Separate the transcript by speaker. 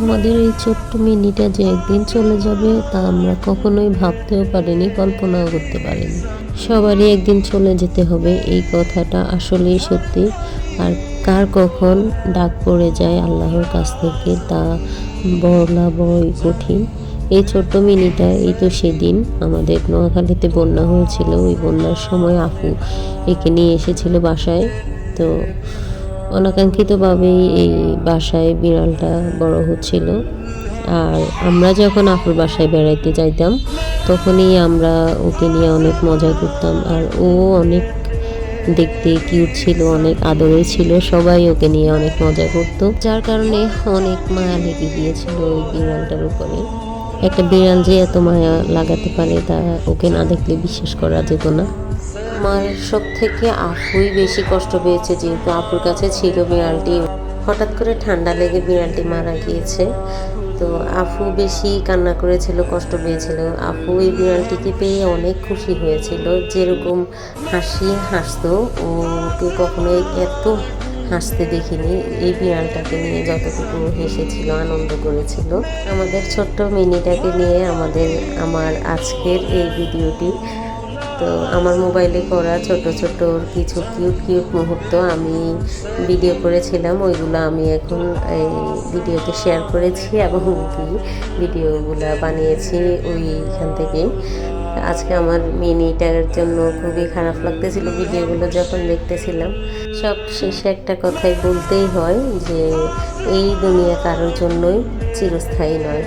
Speaker 1: আমাদের এই ছোট্ট মিনিটা যে একদিন চলে যাবে তা আমরা কখনোই ভাবতেও পারিনি, কল্পনাও করতে পারিনি। সবারই একদিন চলে যেতে হবে, এই কথাটা আসলেই সত্যি। আর কার কখন ডাক পড়ে যায় আল্লাহর কাছ থেকে তা বলা বড়ই কঠিন। এই ছোট্ট মিনিটা, এই তো সেদিন আমাদের নোয়াখালীতে বন্যা হয়েছিল, ওই বন্যার সময় আপু একে নিয়ে এসেছিল বাসায়। তো অনাকাঙ্ক্ষিতভাবেই এই বাসায় বিড়ালটা বড় হচ্ছিল। আর আমরা যখন আপুর বাসায় বেড়াইতে যাইতাম, তখনই আমরা ওকে নিয়ে অনেক মজা করতাম। আর ও অনেক দেখতে কিউট ছিল, অনেক আদরে ছিল, সবাই ওকে নিয়ে অনেক মজা করতো। যার কারণে অনেক মায়া লেগে গিয়েছিল ওই বিড়ালটার উপরে। একটা বিড়াল যে এত মায়া লাগাতে পারে তা ওকে না দেখলে বিশ্বাস করা যেত না। আমার সব থেকে আফুই বেশি কষ্ট পেয়েছে যেহেতু আপুর কাছে ছিল বিড়ালটি। হঠাৎ করে ঠান্ডা লেগে বিড়ালটি মারা গিয়েছে। তো আফু বেশি কান্না করেছিল, কষ্ট পেয়েছিল। আফু এই বিড়ালটিকে পেয়ে অনেক খুশি হয়েছিল। যেরকম হাসি হাসতো ওকে কখনোই এত হাসতে দেখিনি। এই বিড়ালটাকে নিয়ে যতটুকু হেসেছিল, আনন্দ করেছিল। আমাদের ছোট্ট মিনিটাকে নিয়ে আমাদের, আমার আজকের এই ভিডিওটি তো আমার মোবাইলে করা ছোট ছোট কিছু কিউট কিউট মুহূর্ত আমি ভিডিও করেছিলাম। ওইগুলো আমি এখন এই ভিডিওতে শেয়ার করেছি এবং কি ভিডিওগুলো বানিয়েছি ওইখান থেকে। আজকে আমার মিনিটার জন্য খুবই খারাপ লাগতেছিল ভিডিওগুলো যখন দেখতেছিলাম। সব শেষে একটা কথাই বলতেই হয় যে, এই দুনিয়া কারোর জন্যই চিরস্থায়ী নয়।